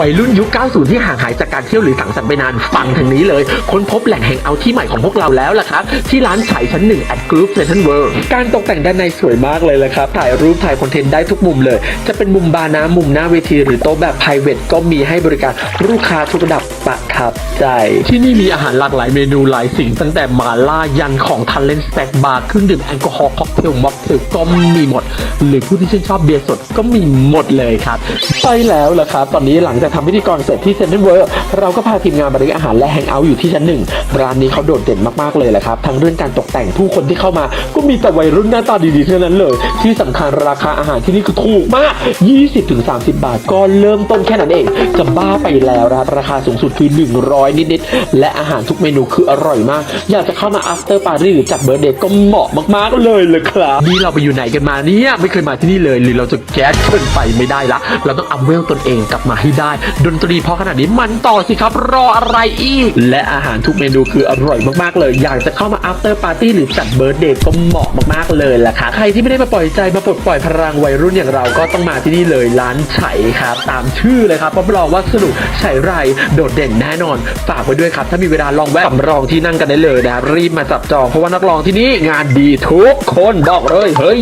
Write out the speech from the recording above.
วัยรุ่นยุค 90 ที่ห่างหายจากการเที่ยวหรือสังสรรค์ไปนานฟังทางนี้เลย ค้นพบแหล่งแห่งเอาที่ใหม่ของพวกเราแล้วล่ะครับ ที่ร้านฉายชั้นหนึ่ง at Group Central World การตกแต่งด้านในสวยมากเลยละครับ ถ่ายรูปถ่ายคอนเทนต์ได้ทุกมุมเลย จะเป็นมุมบาร์น้ำมุมหน้าเวทีหรือโต๊ะแบบ private ก็มีให้บริการลูกค้าทุกระดับประทับใจ ที่นี่มีอาหารหลากหลายเมนูหลายสิ่ง ตั้งแต่มาล่ายันของทันเลนสแต็กบาร์เครื่องดื่มแอลกอฮอล์ค็อกเทลม็อกเทลก็มีหมด หรือผู้ที่ชื่นชอบเบียร์สดก็มีหมดเลยครับใช่แล้วล่ะครับตอนนี้หลังจากทำพิธีกรเสร็จที่เซ็นทรัลเวิร์เราก็พาทีมงานมาเลี้ยงอาหารและแฮงเอาท์อยู่ที่ชั้นหนึ่งร้านนี้เขาโดดเด่นมากๆเลยแหละครับทั้งเรื่องการตกแต่งผู้คนที่เข้ามา ก็มีแต่วัยรุ่นหน้าตาดีๆเทั้งนั้นเลย ที่สำคัญราคาอาหารที่นี่คือถูกมาก 20-30 บาทก็เริ่มต้นแค่นั้นเอง จะบ้าไปแล้วนะครับราคาสูงสุดคือ 100 นิดๆและอาหารทุกเมนูคืออร่อยมาก อยากจะเข้ามา after party หรือจัดเบ r ร์เดย์ก็เหมาะมากๆเลยเลยครับนี่เราไปอยู่ไหนกันมาเนี่ยไม่เคยมาที่นี่เลย หรือเราจะแก๊สเกินไปไม่ได้ละเราต้องอัพเวลตนเองกลับมาให้ได้ดนตรีเพอขนาดนี้มันต่อสิครับรออะไรอีก และอาหารทุกเมนูคืออร่อยมากๆเลย อยากจะเข้ามา after party หรือจัดเบ r ร์ d เดย์ก็เหมาะมากๆเลยแหละครับใครที่ไม่ได้มาปล่อยใจมาปลดปล่อยพลังวัยรุ่นอย่างเราก็ต้องมาที่นี่เลยร้านไฉครับตามชื่อเลยครับรับรองว่าสนุกไฉไรโดดเด่นแน่นอน ฝากไว้ด้วยครับ ถ้ามีเวลาลองแวะสำรองที่นั่งกันได้เลยนะครับรีบมาจับจองเพราะว่านักร้องที่นี่งานดีทุกคนบอกเลยเฮ้ย